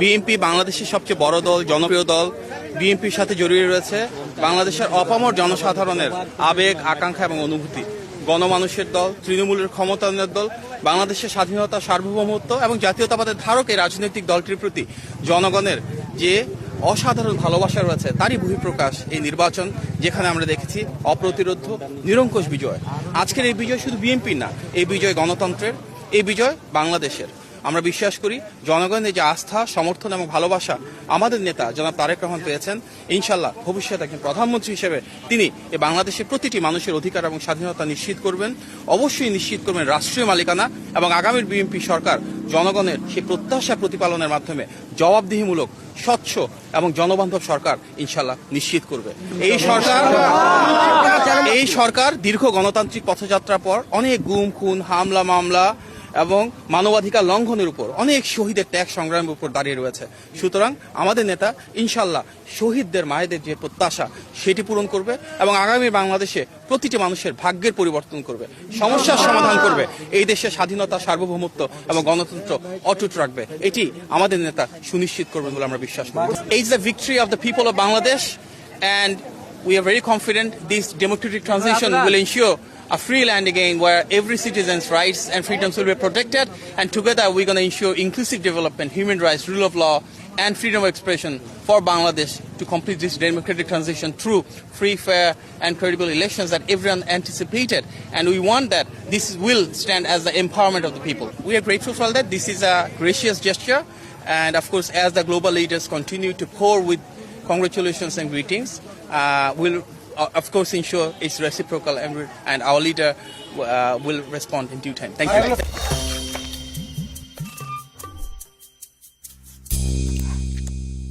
BNP বাংলাদেশের সবচেয়ে বড় দল, জনপ্রিয় দল। বিএনপির সাথে জড়িয়ে রয়েছে বাংলাদেশের অপামর জনসাধারণের আবেগ, আকাঙ্ক্ষা এবং অনুভূতি। গণমানুষের দল, তৃণমূলের ক্ষমতায়নের দল, বাংলাদেশের স্বাধীনতা সার্বভৌমত্ব এবং জাতীয়তাবাদের ধারক এই রাজনৈতিক দলটির প্রতি জনগণের যে অসাধারণ ভালোবাসা রয়েছে, তারই বহিঃপ্রকাশ এই নির্বাচন, যেখানে আমরা দেখেছি অপ্রতিরোধ নিরঙ্কুশ বিজয়। আজকের এই বিজয় শুধু বিএনপির না, এই বিজয় গণতন্ত্রের, এই বিজয় বাংলাদেশের। আমরা বিশ্বাস করি জনগণের যে আস্থা, সমর্থন এবং ভালোবাসা আমাদের নেতা জনাব তারেক রহমান পেয়েছেন, ইনশাল্লাহ ভবিষ্যতে একজন প্রধানমন্ত্রী হিসেবে তিনি এই বাংলাদেশের প্রতিটি মানুষের অধিকার এবং স্বাধীনতা নিশ্চিত করবেন। অবশ্যই নিশ্চিত করবেন রাষ্ট্রীয় মালিকানা এবং আগামীর বিএনপি সরকার জনগণের সেই প্রত্যাশা প্রতিপালনের মাধ্যমে জবাবদিহিমূলক, স্বচ্ছ এবং জনবান্ধব সরকার ইনশাল্লাহ নিশ্চিত করবে। এই সরকার এই সরকার দীর্ঘ গণতান্ত্রিক পথযাত্রার পর অনেক গুম, খুন, হামলা, মামলা এবং মানবাধিকার লঙ্ঘনের উপর অনেক শহীদের ত্যাগ সংগ্রামের উপর দাঁড়িয়ে রয়েছে। সুতরাং আমাদের নেতা ইনশাল্লাহ শহীদদের, মায়েদের যে প্রত্যাশা, সেটি পূরণ করবে এবং আগামী বাংলাদেশে প্রতিটি মানুষের ভাগ্যের পরিবর্তন করবে, সমস্যার সমাধান করবে, এই দেশের স্বাধীনতা, সার্বভৌমত্ব এবং গণতন্ত্র অটুট রাখবে। এটি আমাদের নেতা সুনিশ্চিত করবেন বলে আমরা বিশ্বাস করি। এই the victory of the people of Bangladesh and we are very confident this democratic transition will ensure a free land again where every citizen's rights and freedoms will be protected and together we're going to ensure inclusive development, human rights, rule of law and freedom of expression for Bangladesh to complete this democratic transition through free, fair and credible elections that everyone anticipated and we want that this will stand as the empowerment of the people. We are grateful for that. This is a gracious gesture and of course as the global leaders continue to pour with congratulations and greetings. Uh, will uh, of course ensure it's reciprocal and, and our leader uh, will respond in due time. Thank you.